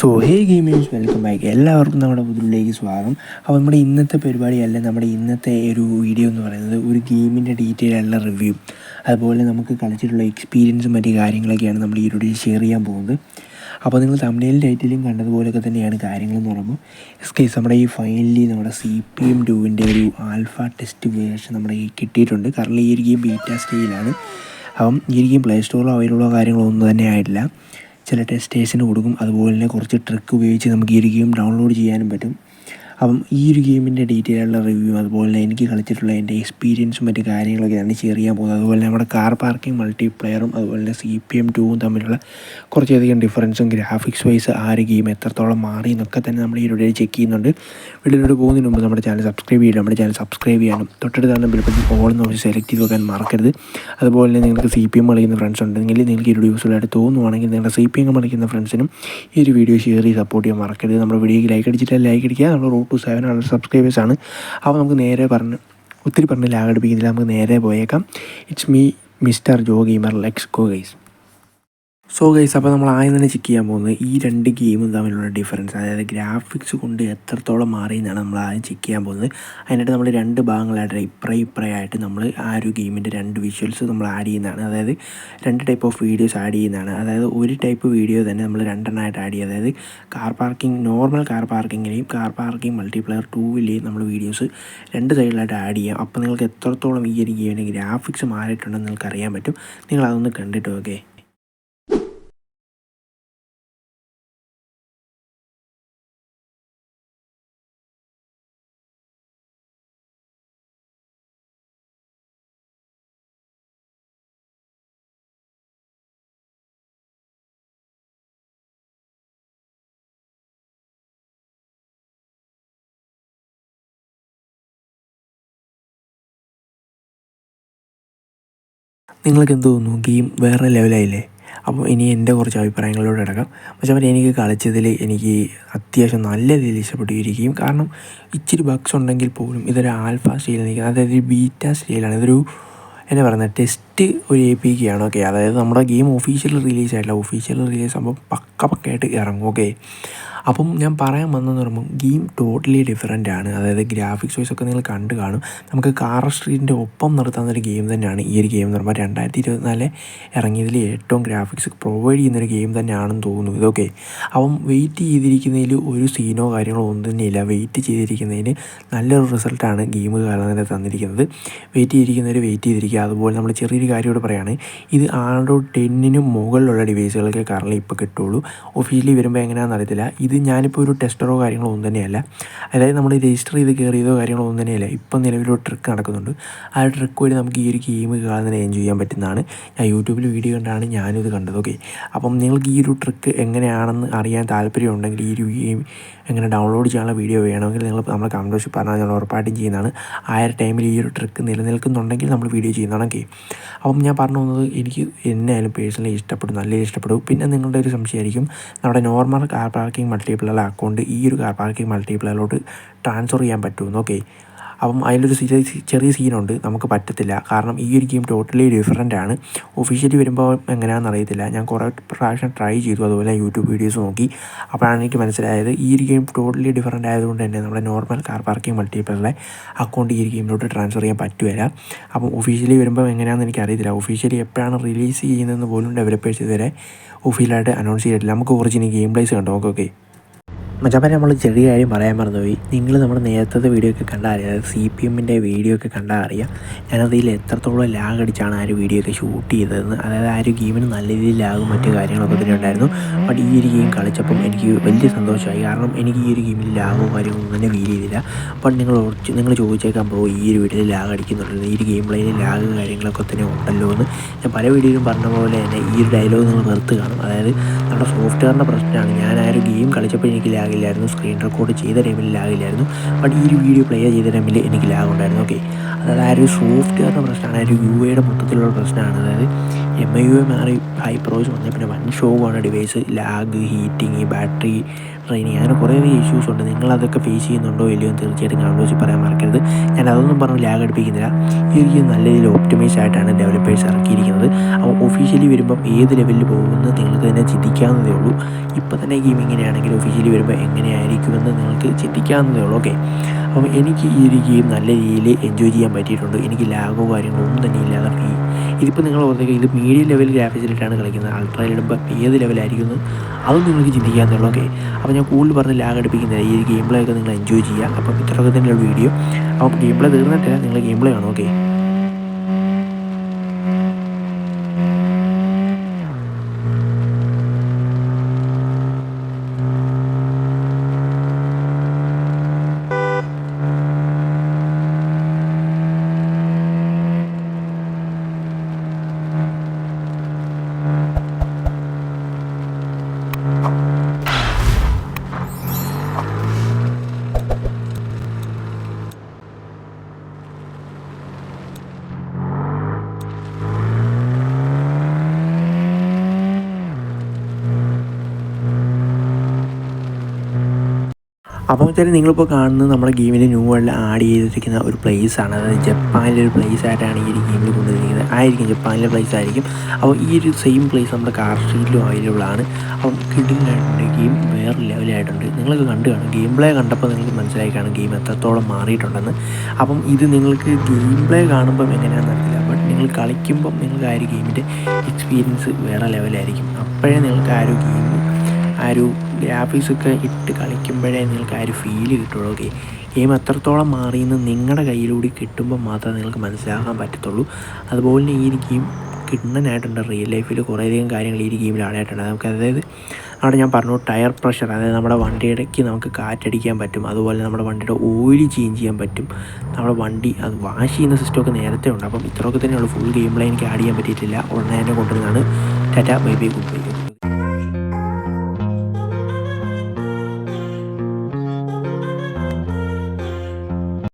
So hey gamers welcome back എല്ലാവർക്കും നമ്മുടെ പുതിയിലേക്ക് സ്വാഗതം. അപ്പോൾ നമ്മുടെ ഇന്നത്തെ പരിപാടിയല്ല നമ്മുടെ ഇന്നത്തെ ഒരു വീഡിയോ എന്ന് പറയുന്നത് ഒരു ഗെയിമിന്റെ ഡീറ്റെയിൽ ഉള്ള റിവ്യൂ അതുപോലെ നമുക്ക് കളിച്ചിട്ടുള്ള എക്സ്പീരിയൻസും മറ്റു കാര്യങ്ങളൊക്കെയാണ് നമ്മൾ ഈ ഒരു ഷെയർ ചെയ്യാൻ പോകുന്നത്. അപ്പോൾ നിങ്ങൾ തമിഴിൽ ടൈറ്റിലും കണ്ടതുപോലെയൊക്കെ തന്നെയാണ് കാര്യങ്ങളെന്ന് പറയുമ്പോൾ എസ് കേസ് നമ്മുടെ ഈ ഫൈനലി നമ്മുടെ സി പി എം ടുവിന്റെ ഒരു ആൽഫ ടെസ്റ്റ് വേർഷൻ നമ്മുടെ ഈ കിട്ടിയിട്ടുണ്ട്. കാരണം ഈ ഒരു ഗെയിം ബീറ്റാ സ്റ്റേജിലാണ് അപ്പം ഈ ഒരു ഗെയിം പ്ലേ സ്റ്റോറിലോ അവൈലബിളോ കാര്യങ്ങളോ ഒന്നും തന്നെ ആയിട്ടില്ല. ചില ടെസ്റ്റേഴ്സിന് കൊടുക്കും. അതുപോലെ തന്നെ കുറച്ച് ട്രിക്ക് ഉപയോഗിച്ച് നമുക്ക് ഗെയിം ഡൗൺലോഡ് ചെയ്യാനും പറ്റും. അപ്പം ഈ ഒരു ഗെയിമിന്റെ ഡീറ്റെയിൽ ആയിട്ടുള്ള റിവ്യൂ അതുപോലെ തന്നെ എനിക്ക് കളിച്ചിട്ടുള്ള എന്റെ എക്സ്പീരിയൻസും മറ്റു കാര്യങ്ങളൊക്കെയാണ് ഷെയർ ചെയ്യാൻ പോകുന്നത്. അതുപോലെ നമ്മുടെ കാർ പാർക്കിംഗ് മൾട്ടിപ്ലെയറും അതുപോലെ തന്നെ സി പി എം ടൂവും തമ്മിലുള്ള കുറച്ചധികം ഡിഫറൻസും ഗ്രാഫിക്സ് വൈസ് ആ ഒരു ഗെയിം എത്രത്തോളം മാറി എന്നൊക്കെ തന്നെ നമ്മൾ ഈ ഒരു ചെക്ക് ചെയ്യുന്നുണ്ട്. വീഡിയോയിലൂടെ പോകുന്നതിന് മുമ്പ് നമ്മുടെ ചാനൽ സബ്സ്ക്രൈബ് ചെയ്യണം. നമ്മുടെ ചാനൽ സബ്സ്ക്രൈബ് ചെയ്യണം തൊട്ടടുത്താണ് ബിൽപ്പത്തിൽ ഓൾ ഓപ്ഷൻ സെലക്ട് ചെയ്ത് വെക്കാൻ മറക്കരുത്. അതുപോലെ തന്നെ നിങ്ങൾക്ക് സി പി എം കളിക്കുന്ന ഫ്രണ്ട്സ് ഉണ്ടെങ്കിൽ നിങ്ങൾക്ക് ഈ ഒരു യൂസ്ഫുൾ ആയിട്ട് തോന്നുവാണെങ്കിൽ നിങ്ങളുടെ സി പി എം കളിക്കുന്ന ഫ്രണ്ട്സിനും ഈ ഒരു വീഡിയോ ഷെയർ ചെയ്ത് സപ്പോർട്ട് ചെയ്യാൻ മറക്കരുത്. നമ്മുടെ വീഡിയോയ്ക്ക് ലൈക്ക് അടിച്ചിട്ട് ലൈക്ക് അടിക്കുക. നമ്മൾ ടു സെവൻ ഹൺഡ്രഡ് സബ്സ്ക്രൈബേഴ്സാണ് അപ്പോൾ നമുക്ക് നേരെ പറഞ്ഞ് ഒത്തിരി പറഞ്ഞ് ലാഗടിപ്പിക്കുന്നില്ല നമുക്ക് നേരെ പോയേക്കാം. It's me mister Joe gamer let's go guys so guys അപ്പോൾ നമ്മൾ ആദ്യം തന്നെ ചെക്ക് ചെയ്യാൻ പോകുന്നത് ഈ രണ്ട് ഗെയിമും തമ്മിലുള്ള ഡിഫറൻസ് അതായത് ഗ്രാഫിക്സ് കൊണ്ട് എത്രത്തോളം മാറി എന്നാണ് നമ്മൾ ആദ്യം ചെക്ക് ചെയ്യാൻ പോകുന്നത്. അതിനായിട്ട് നമ്മൾ രണ്ട് ഭാഗങ്ങളായിട്ട് ഇപ്രേ ഇപ്പറയായിട്ട് നമ്മൾ ആ ഒരു ഗെയിമിന്റെ രണ്ട് വിഷ്വൽസ് നമ്മൾ ആഡ് ചെയ്യുന്നതാണ്. അതായത് രണ്ട് ടൈപ്പ് ഓഫ് വീഡിയോസ് ആഡ് ചെയ്യുന്നതാണ്. അതായത് ഒരു ടൈപ്പ് വീഡിയോ തന്നെ നമ്മൾ രണ്ടെണ്ണമായിട്ട് ആഡ് ചെയ്യുക. അതായത് കാർ പാർക്കിംഗ് നോർമൽ കാർ പാർക്കിങ്ങിലെയും കാർ പാർക്കിംഗ് മൾട്ടിപ്ലെയർ ടൂവിലെയും നമ്മൾ വീഡിയോസ് രണ്ട് സൈഡിലായിട്ട് ആഡ് ചെയ്യാം അപ്പോൾ നിങ്ങൾക്ക് എത്രത്തോളം ഈ ഒരു ഗെയിമിന്റെ ഗ്രാഫിക്സ് മാറിയിട്ടുണ്ടെന്ന് നിങ്ങൾക്ക് അറിയാൻ പറ്റും. നിങ്ങൾ അതൊന്ന് കണ്ടിട്ട് ഓക്കെ നിങ്ങൾക്ക് എന്ത് തോന്നുന്നു ഗെയിം വേറെ ലെവലായില്ലേ? അപ്പോൾ ഇനി എന്റെ കുറച്ച് അഭിപ്രായങ്ങളോട് കിടക്കാം പക്ഷേ അവർ എനിക്ക് കളിച്ചതിൽ എനിക്ക് അത്യാവശ്യം നല്ല രീതിയിൽ ഇഷ്ടപ്പെട്ടു ഈ ഗെയിം കാരണം ഇച്ചിരി ബഗ്സ് ഉണ്ടെങ്കിൽ പോലും ഇതൊരു ആൽഫ സ്റ്റൈലിൽ നിൽക്കുന്നത് അതായത് ഒരു ബീറ്റ സ്റ്റൈലാണ് ഇതൊരു എന്നാ പറയുന്നത് ടെസ്റ്റ് ഒരു എ പി ആണ്. ഓക്കെ അതായത് നമ്മുടെ ഗെയിം ഒഫീഷ്യൽ റിലീസ് ആയിട്ടില്ല. ഒഫീഷ്യൽ റിലീസ് ആകുമ്പോൾ പക്ക പക്കയായിട്ട് ഇറങ്ങും. ഓക്കെ അപ്പം ഞാൻ പറയാൻ വന്നതെന്ന് പറയുമ്പോൾ ഗെയിം ടോട്ടലി ഡിഫറെന്റ് ആണ്. അതായത് ഗ്രാഫിക്സ് വൈസ് ഒക്കെ നിങ്ങൾ കണ്ടു കാണും. നമുക്ക് കാർ സ്ട്രീറ്റിന്റെ ഒപ്പം നിർത്താവുന്ന ഒരു ഗെയിം തന്നെയാണ് ഈ ഒരു ഗെയിം എന്ന് പറയുമ്പോൾ രണ്ടായിരത്തി ഇരുപത്തിനാല് ഇറങ്ങിയതിൽ ഏറ്റവും ഗ്രാഫിക്സ് പ്രൊവൈഡ് ചെയ്യുന്നൊരു ഗെയിം തന്നെയാണെന്ന് തോന്നുന്നു. ഇതൊക്കെ അപ്പം വെയിറ്റ് ചെയ്തിരിക്കുന്നതിൽ ഒരു സീനോ കാര്യങ്ങളോ ഒന്നും തന്നെയില്ല. വെയിറ്റ് ചെയ്തിരിക്കുന്നതിന് നല്ലൊരു റിസൾട്ടാണ് ഗെയിം കാരണം തന്നിരിക്കുന്നത്. വെയിറ്റ് ചെയ്തിരിക്കുന്നവർ വെയിറ്റ് ചെയ്തിരിക്കുക. അതുപോലെ നമ്മൾ ചെറിയൊരു കാര്യമോട് പറയുകയാണ് ഇത് ആൻഡ്രോയിഡ് ടെന്നിനും മുകളിലുള്ള ഡിവൈസുകൾക്ക് കാരണം ഇപ്പോൾ കിട്ടുള്ളൂ ഒഫീഷ്യലി വരുമ്പോൾ എങ്ങനെയാണെന്ന് അറിയത്തില്ല. ഇത് ഞാനിപ്പോൾ ഒരു ടെസ്റ്ററോ കാര്യങ്ങളോ ഒന്നും തന്നെയല്ല. അതായത് നമ്മൾ രജിസ്റ്റർ ചെയ്ത് കയറിയതോ കാര്യങ്ങളോ ഒന്നും തന്നെയല്ല. ഇപ്പം നിലവിലൊരു ട്രിക്ക് നടക്കുന്നുണ്ട്. ആ ട്രിക്ക് വഴി നമുക്ക് ഈ ഒരു ഗെയിം കാണുന്നതിന് എൻജോയ് ചെയ്യാൻ പറ്റുന്നതാണ്. ഞാൻ യൂട്യൂബിൽ വീഡിയോ കണ്ടാണ് ഞാനിത് കണ്ടത്. ഓക്കെ അപ്പം നിങ്ങൾക്ക് ഈ ഒരു ട്രിക്ക് എങ്ങനെയാണെന്ന് അറിയാൻ താല്പര്യമുണ്ടെങ്കിൽ ഈ ഒരു ഗെയിം എങ്ങനെ ഡൗൺലോഡ് ചെയ്യാനുള്ള വീഡിയോ വേണമെങ്കിൽ നിങ്ങൾ നമ്മൾ കമന്റ് ബോക്സിൽ പറഞ്ഞാൽ ഞാൻ ഉറപ്പായിട്ടും ചെയ്യുന്നതാണ്. ആ ഒരു ടൈമിൽ ഈ ഒരു ട്രിക്ക് നിലനിൽക്കുന്നുണ്ടെങ്കിൽ നമ്മൾ വീഡിയോ ചെയ്യുന്നതാണ്. ഓക്കെ അപ്പം ഞാൻ പറഞ്ഞു വന്നത് എനിക്ക് എന്നെ ആയാലും പേഴ്സണലി ഇഷ്ടപ്പെടും നല്ല ഇഷ്ടപ്പെടും. പിന്നെ നിങ്ങളുടെ ഒരു സംശയമായിരിക്കും. നമ്മുടെ normal car parking multiplayer account ഈ ഒരു കാർ പാർക്കിംഗ് മൾട്ടിപ്ലറിലോട്ട് ട്രാൻസ്ഫർ ചെയ്യാൻ പറ്റുമെന്ന് ഓക്കെ അപ്പം അതിലൊരു ചെറിയ സീനുണ്ട് നമുക്ക് പറ്റത്തില്ല. കാരണം ഈ ഒരു ഗെയിം ടോട്ടലി ഡിഫറെന്റ് ആണ്. ഒഫീഷ്യലി വരുമ്പോൾ എങ്ങനെയാണെന്ന് അറിയത്തില്ല. ഞാൻ കുറേ പ്രാവശ്യം ട്രൈ ചെയ്തു അതുപോലെ യൂട്യൂബ് വീഡിയോസ് നോക്കി. അപ്പോഴാണ് എനിക്ക് മനസ്സിലായത് ഈ ഒരു ഗെയിം ടോട്ടലി ഡിഫറെന്റ് ആയതുകൊണ്ട് തന്നെ നമ്മുടെ നോർമൽ കാർ പാർക്കിംഗ് മൾട്ടിപ്ലറിലെ അക്കൗണ്ട് ഈ ഒരു ഗെയിമിലോട്ട് ട്രാൻസ്ഫർ ചെയ്യാൻ പറ്റുകയില്ല. അപ്പം ഒഫീഷ്യലി വരുമ്പോൾ എങ്ങനെയാണെന്ന് എനിക്ക് അറിയത്തില്ല. ഒഫീഷ്യലി എപ്പോഴാണ് റിലീസ് ചെയ്യുന്നതെന്ന് പോലും ഡെവലപ്പേഴ്സ് ഇതുവരെ ഒഫീഷ്യലായിട്ട് അനൗൺസ് ചെയ്തിട്ടില്ല. നമുക്ക് ഒറിജിനൽ ഗെയിം പ്ലേസ് കണ്ടു? ഓക്കെ ഓക്കെ മച്ചാപ്പനെ നമ്മൾ ചെറിയ കാര്യം പറയാൻ മറന്നുപോയി. നിങ്ങൾ നമ്മുടെ നേരത്തെ വീഡിയോ ഒക്കെ കണ്ടാൽ അറിയാം. അതായത് സി പി എമ്മിന്റെ വീഡിയോ ഒക്കെ കണ്ടാൽ അറിയാം ഞാനതിൽ എത്രത്തോളം ലാഗ് അടിച്ചാണ് ആ ഒരു വീഡിയോ ഒക്കെ ഷൂട്ട് ചെയ്തതെന്ന്. അതായത് ആ ഒരു ഗെയിമിന് നല്ല രീതിയിൽ ലാഗും മറ്റു കാര്യങ്ങളൊക്കെ തന്നെ ഉണ്ടായിരുന്നു. ബട്ട് ഈ ഒരു ഗെയിം കളിച്ചപ്പം എനിക്ക് വലിയ സന്തോഷമായി. കാരണം എനിക്ക് ഈ ഒരു ഗെയിമിൽ ലാഗോ കാര്യങ്ങളൊന്നും തന്നെ ഫീൽ ചെയ്തില്ല. ബട്ട് നിങ്ങൾ നിങ്ങൾ ചോദിച്ചേക്കാൻ ബ്രോ ഈ ഒരു വീഡിയോയിൽ ലാഗ് അടിക്കുന്നുണ്ടല്ലോ ഈ ഒരു ഗെയിം പ്ലേയിൽ ലാഗ് കാര്യങ്ങളൊക്കെ തന്നെ ഉണ്ടല്ലോ എന്ന്. ഞാൻ പല വീഡിയോയിലും പറഞ്ഞ പോലെ തന്നെ ഈ ഒരു ഡയലോഗ് നിങ്ങൾ നിർത്തുകയാണ് അതായത് നമ്മുടെ സോഫ്റ്റ്വെയറിന്റെ പ്രശ്നമാണ് ഞാൻ ആ ഒരു ഗെയിം കളിച്ചപ്പോൾ എനിക്ക് ലാഗ് ലാഗില്ലായിരുന്നു. സ്ക്രീൻ റെക്കോർഡ് ചെയ്ത ടൈമിൽ ലാഗില്ലായിരുന്നു. ബട്ട് ഈ ഒരു വീഡിയോ പ്ലേ ചെയ്ത ടൈമിൽ എനിക്ക് ലാഗ് ഉണ്ടായിരുന്നു ഓക്കെ അതായത് ആ ഒരു സോഫ്റ്റ്വെയറിന്റെ പ്രശ്നമാണ്. ആ ഒരു യു എയുടെ മൊത്തത്തിലുള്ള പ്രശ്നമാണ്. അതായത് എം ഐ യു മാറി ഹൈ പ്രോസ് വന്നേ. പിന്നെ വൺ ഷോ ആണ് device lag heating battery draining അങ്ങനെ കുറേ ഇഷ്യൂസ് ഉണ്ട്. നിങ്ങൾ അതൊക്കെ ഫേസ് ചെയ്യുന്നുണ്ടോ? ഇല്ലയോ എന്ന് തീർച്ചയായിട്ടും കമന്റ് പറയാൻ മറക്കരുത്. ഞാൻ അതൊന്നും പറഞ്ഞ് ലാഗ് അടിപ്പിക്കുന്നില്ല. ഈ നല്ല രീതിയിൽ ഒപ്റ്റിമൈസ് ആയിട്ടാണ് ഡെവലപ്പേഴ്സ് ഇറക്കിയിരിക്കുന്നത്. അപ്പോൾ ഒഫീഷ്യലി വരുമ്പം ഏത് ലെവലിൽ പോകുമെന്ന് നിങ്ങൾക്ക് തന്നെ ചിന്തിക്കാവുന്നതേ ഉള്ളൂ. ഇപ്പോൾ തന്നെ ഗെയിം ഇങ്ങനെയാണെങ്കിൽ ഒഫീഷ്യലി വരുമ്പോൾ എങ്ങനെയായിരിക്കുമെന്ന് നിങ്ങൾക്ക് ചിന്തിക്കാവുന്നതേ ഉള്ളൂ. ഓക്കെ അപ്പം എനിക്ക് ഈ ഒരു ഗെയിം നല്ല രീതിയിൽ എൻജോയ് ചെയ്യാൻ പറ്റിയിട്ടുണ്ട്. എനിക്ക് ലാഗോ കാര്യങ്ങളോ ഒന്നും തന്നെ ഇല്ലാതെ ഇതിപ്പോൾ നിങ്ങൾ ഓർത്തേക്ക് ഇത് മീഡിയം ലെവൽ ഗ്രാഫിക്സിലിട്ടാണ് കളിക്കുന്നത്. അൾട്രാ ഇടുമ്പോൾ ഏത് ലെവലായിരിക്കുന്നു അതും നിങ്ങൾക്ക് ചിന്തിക്കാമെന്നുള്ളൂ ഓക്കെ അപ്പോൾ ഞാൻ കൂടുതൽ പറഞ്ഞ് ലാഗ് അടുപ്പിക്കുന്നില്ല ഈ ഗെയിം പ്ലേ ഒക്കെ നിങ്ങൾ എൻജോയ് ചെയ്യുക. അപ്പം ഇത്രയൊക്കെ തന്നെയുള്ള വീഡിയോ അപ്പം ഗെയിം പ്ലേ തീർന്നിട്ടില്ല നിങ്ങൾ ഗെയിം പ്ലേ കാണും ഓക്കെ അപ്പോൾ വെച്ചാൽ നിങ്ങളിപ്പോൾ കാണുന്നത് നമ്മുടെ ഗെയിമിന്റെ ന്യൂ വേൾഡിൽ ആഡ് ചെയ്തിരിക്കുന്ന ഒരു പ്ലേസ് ആണ്. അതായത് ജപ്പാനിലെ ഒരു പ്ലേസ് ആയിട്ടാണ് ഈ ഒരു ഗെയിമിൽ കൊണ്ടുവന്നിരിക്കുന്നത്. ആയിരിക്കും ജപ്പാനിലെ പ്ലേസ് ആയിരിക്കും. അപ്പോൾ ഈ ഒരു സെയിം പ്ലേസ് നമ്മുടെ കാർ സ്ട്രീറ്റിലും അവൈലബിൾ ആണ്. അപ്പം കിഡിലായിട്ടുണ്ട് ഗെയിം വേറെ ലെവലായിട്ടുണ്ട് നിങ്ങളൊക്കെ കണ്ടു കാണും. ഗെയിം പ്ലേ കണ്ടപ്പോൾ നിങ്ങൾക്ക് മനസ്സിലായി കാണും ഗെയിം എത്രത്തോളം മാറിയിട്ടുണ്ടെന്ന്. അപ്പം ഇത് നിങ്ങൾക്ക് ഗെയിം പ്ലേ കാണുമ്പം എങ്ങനെയാണെന്ന് അറിയില്ല ബട്ട് നിങ്ങൾ കളിക്കുമ്പം നിങ്ങൾക്ക് ആ ഒരു ഗെയിമിന്റെ എക്സ്പീരിയൻസ് വേറെ ലെവലായിരിക്കും അപ്പോഴേ നിങ്ങൾക്ക് ആ ഒരു ഗെയിം ആ ഒരു ഗ്രാഫിക്സ് ഒക്കെ ഇട്ട് കളിക്കുമ്പോഴേ നിങ്ങൾക്ക് ആ ഒരു ഫീൽ കിട്ടുള്ളൂ ഓക്കെ ഗെയിം എത്രത്തോളം മാറിയെന്ന് നിങ്ങളുടെ കയ്യിലൂടെ കിട്ടുമ്പോൾ മാത്രമേ നിങ്ങൾക്ക് മനസ്സിലാക്കാൻ പറ്റത്തുള്ളൂ. അതുപോലെ തന്നെ ഈ ഒരു ഗെയിം കിണ്ണനായിട്ടുണ്ട് റിയൽ ലൈഫിൽ കുറേയധികം കാര്യങ്ങൾ ഈ ഒരു ഗെയിമിൽ നമുക്ക് അതായത് അവിടെ ഞാൻ പറഞ്ഞു ടയർ പ്രഷർ അതായത് നമ്മുടെ വണ്ടിയിടയ്ക്ക് നമുക്ക് കാറ്റടിക്കാൻ പറ്റും. അതുപോലെ നമ്മുടെ വണ്ടിയുടെ ഓയിൽ ചേഞ്ച് ചെയ്യാൻ പറ്റും. നമ്മുടെ വണ്ടി അത് വാഷ് ചെയ്യുന്ന സിസ്റ്റമൊക്കെ നേരത്തെ ഉണ്ട്. അപ്പം ഇത്രയൊക്കെ തന്നെയുള്ളൂ ഫുൾ ഗെയിം പ്ലേ എനിക്ക് ആഡ് ചെയ്യാൻ പറ്റിയിട്ടില്ല. ഉടനെ തന്നെ കൊണ്ടുവരുന്നതാണ്. Tata bye bye good bye